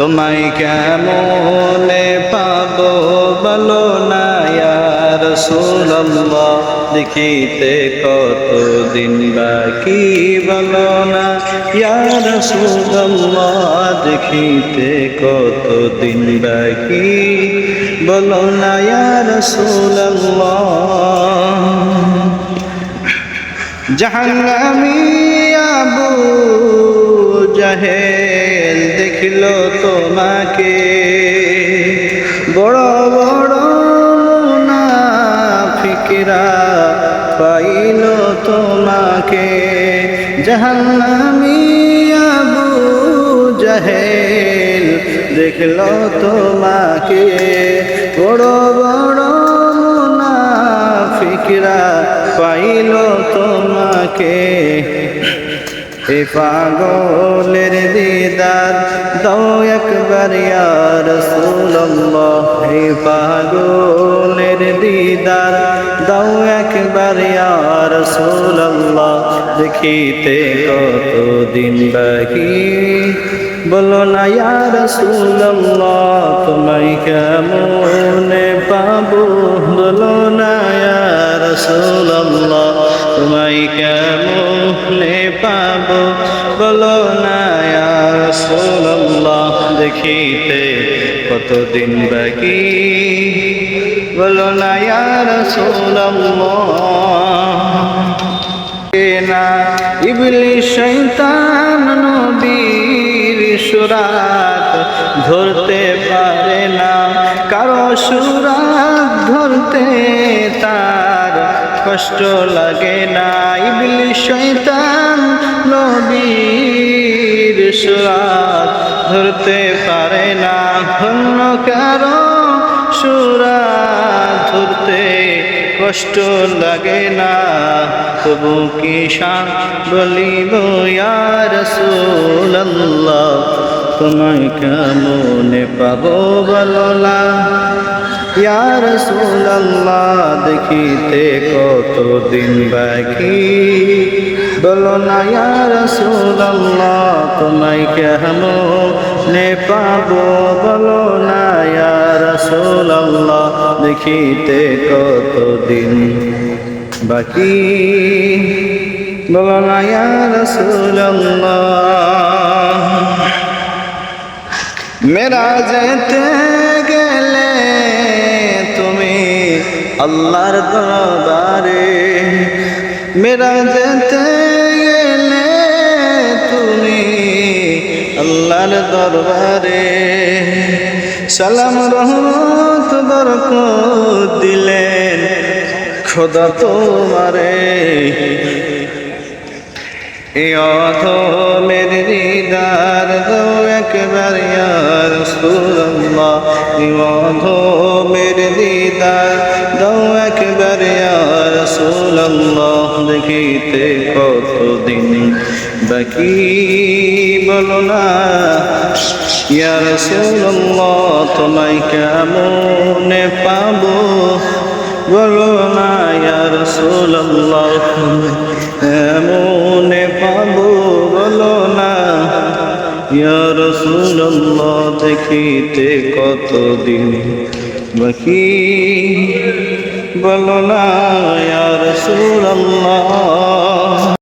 তোমায় কেমনে পাবো বলো না রসুল্লাহ দেখিতে কতদিন বাকি বলো না রসুল্লাহ দেখিতে কত কতদিন বাকি বলো না রসুল্লাহ জাহাঙ্গামি আবু জাহেল দেখিল তোমাকে। বড় বড় না ফিকিরা পাইল তোমাকে। জাহাঙ্গামি আবু জাহেল দেখল তোমাকে। বড় বড় না ফিকিরা পাইল তোমাকে। পাগলের দিদার হে পাগলের দিদার, দাও একবার ইয়ার সুল্লাহ দেখিতে কতদিন বাকি? বলো না ইয়ার সুল্লাহ তোমায় কেমনে পাবো? বলো না ইয়ার সুল্লাহ তোমায় কেমনে পাবো? বলো না ইয়ার সুল্লাহ দেখিতে কতদিন বাকি। বলো না না ইবলি শৈতান নবীর সুরাত ধরতে পারে না। কারও সুরাত ধরতে তার কষ্ট লাগে না। ইবলি শৈতান নবীর সুরাত ধরতে পারে অন্য কারও সুরাত ধরতে কষ্ট লাগে না। তবু কি শান বলিব রসুল্লাহ তোমায় কেমনে পাবো বললা ইয়ার সুল্লাহ দেখিতে কতদিন বাকি? বলো না ইয়ার সুল্লাহ তোমায় কেমনে পাবো, বলো না ইয়ার সুল্লাহ দেখিতে কতদিন বাকি? বলো না ইয়ার সুল্লাহ মেরা যেতে গেলে তুমি আল্লাহর দরবারে, মেরা যেতে আল্লাহর দরবারে সালাম রহমত বরকত দিলেন খোদা তোমারে। মের দিদার দো একবার ইয়ার সুল্লাহ মের দিদার দো একবার ইয়ার সুল্লাহ দেখিতে কতদিন বাকি বলো না। ইয়ার সুল্লাহ তোমায় কেমনে পাবো? বলো না ইয়ার সুল্লাহ এমনে পাবো? বলো না ইয়ার সুল্লাহ দেখিতে কতদিন বাকি? বলো না ইয়ার সুল্লাহ